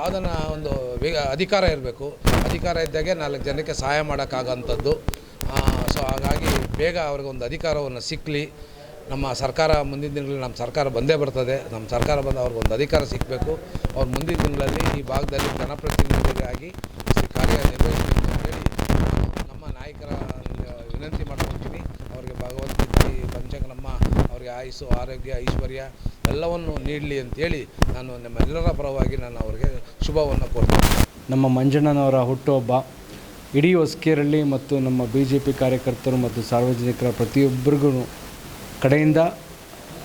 ಯಾವುದನ್ನ ಒಂದು ಅಧಿಕಾರ ಇರಬೇಕು. ಅಧಿಕಾರ ಇದ್ದಾಗೆ ನಾಲ್ಕು ಜನಕ್ಕೆ ಸಹಾಯ ಮಾಡೋಕ್ಕಾಗೋಂಥದ್ದು. ಸೊ ಹಾಗಾಗಿ ಬೇಗ ಅವ್ರಿಗೊಂದು ಅಧಿಕಾರವನ್ನು ಸಿಕ್ಕಲಿ ನಮ್ಮ ಸರ್ಕಾರ ಮುಂದಿನ ದಿನಗಳಲ್ಲಿ ನಮ್ಮ ಸರ್ಕಾರ ಬಂದೇ ಬರ್ತದೆ. ನಮ್ಮ ಸರ್ಕಾರ ಬಂದು ಅವ್ರಿಗೊಂದು ಅಧಿಕಾರ ಸಿಗಬೇಕು ಅವ್ರು ಮುಂದಿನ ದಿನಗಳಲ್ಲಿ ಈ ಭಾಗದಲ್ಲಿ ಜನಪ್ರತಿನಿಧಿಯಾಗಿ ಕಾರ್ಯನಿರ್ವಹಿಸಬೇಕು ಕಾರ್ಯ ನಿರ್ವಹಿಸಬೇಕು ಅಂತೇಳಿ ನಮ್ಮ ನಾಯಕರ ವಿನಂತಿ ಮಾಡ್ಕೊಳ್ತೀನಿ. ಅವರಿಗೆ ಭಗವದ್ಗೀತೆ ಪಂಚಂಗನಮ್ಮ ಅವರಿಗೆ ಆಯುಸ್ಸು, ಆರೋಗ್ಯ, ಐಶ್ವರ್ಯ ಎಲ್ಲವನ್ನು ನೀಡಲಿ ಅಂತೇಳಿ ನಾನು ನಮ್ಮೆಲ್ಲರ ಪರವಾಗಿ ನಾನು ಅವರಿಗೆ ಶುಭವನ್ನು ಕೋರ್ತೀನಿ. ನಮ್ಮ ಮಂಜಣ್ಣನವರ ಹುಟ್ಟುಹಬ್ಬ ಇಡೀ ಹೊಸಕೇರಳ್ಳಿ ಮತ್ತು ನಮ್ಮ ಬಿ ಜೆ ಪಿ ಕಾರ್ಯಕರ್ತರು ಮತ್ತು ಸಾರ್ವಜನಿಕರ ಪ್ರತಿಯೊಬ್ಬರಿಗೂ ಕಡೆಯಿಂದ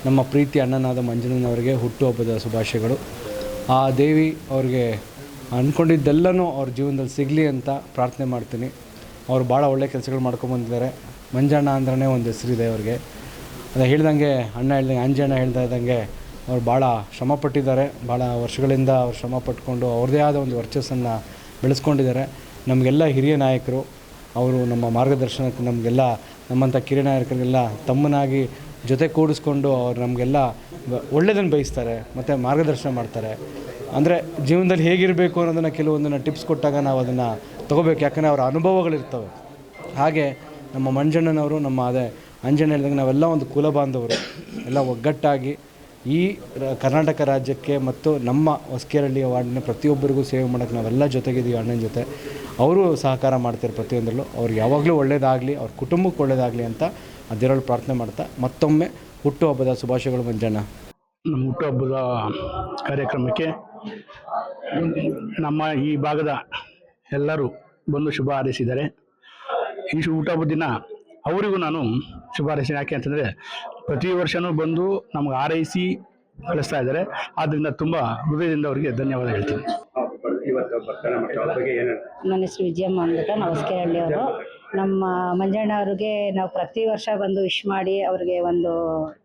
ನಮ್ಮ ಪ್ರೀತಿ ಅಣ್ಣನಾದ ಮಂಜಣ್ಣನವರಿಗೆ ಹುಟ್ಟುಹಬ್ಬದ ಶುಭಾಶಯಗಳು. ಆ ದೇವಿ ಅವ್ರಿಗೆ ಅಂದ್ಕೊಂಡಿದ್ದೆಲ್ಲನೂ ಅವ್ರ ಜೀವನದಲ್ಲಿ ಸಿಗಲಿ ಅಂತ ಪ್ರಾರ್ಥನೆ ಮಾಡ್ತೀನಿ. ಅವ್ರು ಭಾಳ ಒಳ್ಳೆಯ ಕೆಲಸಗಳು ಮಾಡ್ಕೊಂಬಂದಿದ್ದಾರೆ ಮಂಜಣ್ಣ ಅಂದ್ರೆ ಒಂದು ಹೆಸರಿದೆ ಅವ್ರಿಗೆ. ಅದು ಹೇಳ್ದಂಗೆ, ಅಣ್ಣ ಹೇಳ್ದಂಗೆ ಅಂಜಣ್ಣ ಹೇಳ್ತಾ ಇದ್ದಂಗೆ ಅವ್ರು ಭಾಳ ಶ್ರಮ ಪಟ್ಟಿದ್ದಾರೆ ಭಾಳ ವರ್ಷಗಳಿಂದ ಅವ್ರು ಶ್ರಮ ಪಟ್ಕೊಂಡು ಅವ್ರದ್ದೇ ಆದ ಒಂದು ವರ್ಚಸ್ಸನ್ನು ಬೆಳೆಸ್ಕೊಂಡಿದ್ದಾರೆ. ನಮಗೆಲ್ಲ ಹಿರಿಯ ನಾಯಕರು, ಅವರು ನಮ್ಮ ಮಾರ್ಗದರ್ಶನಕ್ಕೆ ನಮಗೆಲ್ಲ, ನಮ್ಮಂಥ ಕಿರಿಯ ನಾಯಕರಿಗೆಲ್ಲ ತಮ್ಮನಾಗಿ ಜೊತೆ ಕೂಡಿಸ್ಕೊಂಡು ಅವ್ರು ನಮಗೆಲ್ಲ ಒಳ್ಳೆಯದನ್ನು ಬಯಸ್ತಾರೆ, ಮತ್ತು ಮಾರ್ಗದರ್ಶನ ಮಾಡ್ತಾರೆ. ಅಂದರೆ ಜೀವನದಲ್ಲಿ ಹೇಗಿರಬೇಕು ಅನ್ನೋದನ್ನು ಕೆಲವೊಂದನ್ನು ಟಿಪ್ಸ್ ಕೊಟ್ಟಾಗ ನಾವು ಅದನ್ನು ತೊಗೋಬೇಕು. ಯಾಕಂದರೆ ಅವರ ಅನುಭವಗಳಿರ್ತವೆ. ಹಾಗೆ ನಮ್ಮ ಮಂಜಣ್ಣನವರು ನಮ್ಮ ಅದೇ ಅಂಜಣ್ಣ ಹೇಳಿದಂಗೆ ನಾವೆಲ್ಲ ಒಂದು ಕುಲ ಬಾಂಧವರು, ಎಲ್ಲ ಒಗ್ಗಟ್ಟಾಗಿ ಈ ಕರ್ನಾಟಕ ರಾಜ್ಯಕ್ಕೆ ಮತ್ತು ನಮ್ಮ ಹೊಸಕೇರಳ್ಳಿ ವಾರ್ಡ್ನ ಪ್ರತಿಯೊಬ್ಬರಿಗೂ ಸೇವೆ ಮಾಡೋಕ್ಕೆ ನಾವೆಲ್ಲ ಜೊತೆಗಿದ್ದೀವಿ ಅಣ್ಣನ ಜೊತೆ. ಅವರು ಸಹಕಾರ ಮಾಡ್ತಾರೆ ಪ್ರತಿಯೊಂದರಲ್ಲೂ ಅವ್ರಿಗೆ ಯಾವಾಗಲೂ ಒಳ್ಳೇದಾಗಲಿ, ಅವ್ರ ಕುಟುಂಬಕ್ಕೆ ಒಳ್ಳೇದಾಗಲಿ ಅಂತ ಆ ದೇವರಲ್ಲಿ ಪ್ರಾರ್ಥನೆ ಮಾಡ್ತಾ, ಮತ್ತೊಮ್ಮೆ ಹುಟ್ಟುಹಬ್ಬದ ಶುಭಾಶಯಗಳು ಮಂಜಣ್ಣ. ನಮ್ಮ ಹುಟ್ಟುಹಬ್ಬದ ಕಾರ್ಯಕ್ರಮಕ್ಕೆ ನಮ್ಮ ಈ ಭಾಗದ ಎಲ್ಲರೂ ಬಂದು ಶುಭ ಹಾರೈಸಿದ್ದಾರೆ. ಈ ಹುಟ್ಟುಹಬ್ಬದ ದಿನ ಅವರಿಗೂ ನಾನು ಶುಭ ಹಾರೈಸ್ತೀನಿ ಯಾಕೆ ಅಂತಂದರೆ ಪ್ರತಿ ವರ್ಷವೂ ಬಂದು ನಮ್ಗೆ ಆರೈಸಿ ಕಳಿಸ್ತಾ ಇದ್ದಾರೆ. ಆದ್ದರಿಂದ ತುಂಬ ಹೃದಯದಿಂದ ಅವರಿಗೆ ಧನ್ಯವಾದ ಹೇಳ್ತೀನಿ. ನನ್ನ ಹೆಸರು ವಿಜಯಮ್ಮ ಅಂದ್ಬಿಟ್ಟು ನಾವು ಹೊಸಕೆರಳ್ಳಿಯವರು ನಮ್ಮ ಮಂಜಣ್ಣ ಅವ್ರಿಗೆ ನಾವು ಪ್ರತಿ ವರ್ಷ ಬಂದು ವಿಶ್ ಮಾಡಿ ಅವ್ರಿಗೆ ಒಂದು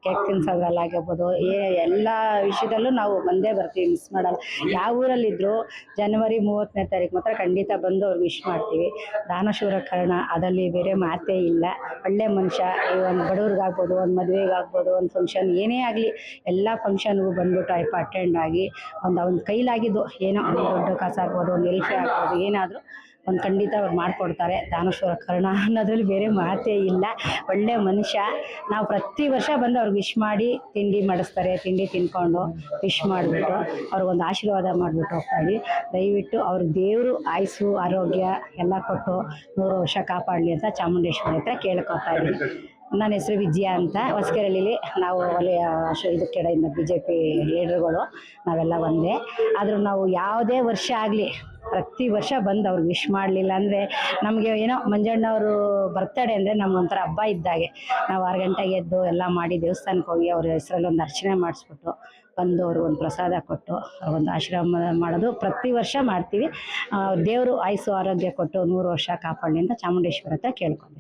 ಕೇಕ್ ತಿನ್ಸೋದ್ರಲ್ಲಾಗಿರ್ಬೋದು ಏ, ಎಲ್ಲ ವಿಷಯದಲ್ಲೂ ನಾವು ಬಂದೇ ಬರ್ತೀವಿ ಮಿಸ್ ಮಾಡಲ್ಲ. ಯಾವ ಊರಲ್ಲಿದ್ದರೂ ಜನವರಿ ಮೂವತ್ತನೇ ತಾರೀಕು ಮಾತ್ರ ಖಂಡಿತ ಬಂದು ಅವ್ರಿಗೆ ವಿಶ್ ಮಾಡ್ತೀವಿ. ದಾನಶೂರ ಕರ್ಣ ಅದರಲ್ಲಿ ಬೇರೆ ಮಾತೇ ಇಲ್ಲ. ಒಳ್ಳೆ ಮನುಷ್ಯ, ಈ ಒಂದು ಬಡವ್ರಿಗಾಗ್ಬೋದು, ಒಂದು ಮದುವೆಗಾಗ್ಬೋದು, ಒಂದು ಫಂಕ್ಷನ್ ಏನೇ ಆಗಲಿ, ಎಲ್ಲ ಫಂಕ್ಷನ್ಗೂ ಬಂದ್ಬಿಟ್ಟು ಅಯ್ಯಪ್ಪ ಅಟೆಂಡ್ ಆಗಿ, ಒಂದು ಅವ್ನ ಕೈಲಾಗಿದ್ದು ಏನೋ ಒಂದು ದೊಡ್ಡ ಕಾಸಾಗ್ಬೋದು, ಒಂದು ಎಲ್ಫೆ ಆಗ್ಬೋದು, ಏನಾದರೂ ಒಂದು ಖಂಡಿತ ಅವ್ರು ಮಾಡಿಕೊಡ್ತಾರೆ. ದಾನೇಶ್ವರ ಕರ್ಣ ಅನ್ನೋದ್ರಲ್ಲಿ ಬೇರೆ ಮಾತೇ ಇಲ್ಲ. ಒಳ್ಳೆ ಮನುಷ್ಯ. ನಾವು ಪ್ರತಿ ವರ್ಷ ಬಂದು ಅವ್ರಿಗೆ ವಿಶ್ ಮಾಡಿ ತಿಂಡಿ ಮಾಡಿಸ್ತಾರೆ, ತಿಂಡಿ ತಿನ್ಕೊಂಡು ವಿಶ್ ಮಾಡಿಬಿಟ್ಟು ಅವ್ರಿಗೊಂದು ಆಶೀರ್ವಾದ ಮಾಡಿಬಿಟ್ಟು ಹೋಗ್ತಾಯಿದ್ವಿ ದಯವಿಟ್ಟು ಅವ್ರ ದೇವರು, ಆಯಸ್ಸು, ಆರೋಗ್ಯ ಎಲ್ಲ ಕೊಟ್ಟು ನೂರು ವರ್ಷ ಕಾಪಾಡಲಿ ಅಂತ ಚಾಮುಂಡೇಶ್ವರಿ ಹತ್ರ ಕೇಳ್ಕೊತಾ ಇದ್ದೀನಿ ನನ್ನ ಹೆಸರು ವಿಜಯ ಅಂತ. ಹೊಸಕೆರಳಿಲಿ ನಾವು ಅಶ- ಇದು ಕಡೆಯಿಂದ ಬಿ ಜೆ ಪಿ ಲೀಡರ್ಗಳು, ನಾವೆಲ್ಲ ಒಂದೇ. ಆದರೂ ನಾವು ಯಾವುದೇ ವರ್ಷ ಆಗಲಿ ಪ್ರತಿ ವರ್ಷ ಬಂದು ಅವ್ರಿಗೆ ವಿಶ್ ಮಾಡಲಿಲ್ಲ ಅಂದರೆ ನಮಗೆ ಏನೋ ಮಂಜಣ್ಣವರು ಬರ್ತಡೆ ಅಂದರೆ ನಮಗೊಂಥರ ಹಬ್ಬ ಇದ್ದಾಗೆ. ನಾವು ಆರು ಗಂಟೆಗೆ ಎದ್ದು ಎಲ್ಲ ಮಾಡಿ ದೇವಸ್ಥಾನಕ್ಕೆ ಹೋಗಿ ಅವ್ರ ಹೆಸರಲ್ಲಿ ಒಂದು ಅರ್ಚನೆ ಮಾಡಿಸ್ಬಿಟ್ಟು ಬಂದು ಅವ್ರಿಗೆ ಒಂದು ಪ್ರಸಾದ ಕೊಟ್ಟು ಒಂದು ಆಶ್ರಮ ಮಾಡೋದು ಪ್ರತಿ ವರ್ಷ ಮಾಡ್ತೀವಿ. ದೇವರು ಆಯಸ್ಸು ಆರೋಗ್ಯ ಕೊಟ್ಟು ನೂರು ವರ್ಷ ಕಾಪಾಡಲಿ ಅಂತ ಚಾಮುಂಡೇಶ್ವರ ಹತ್ರ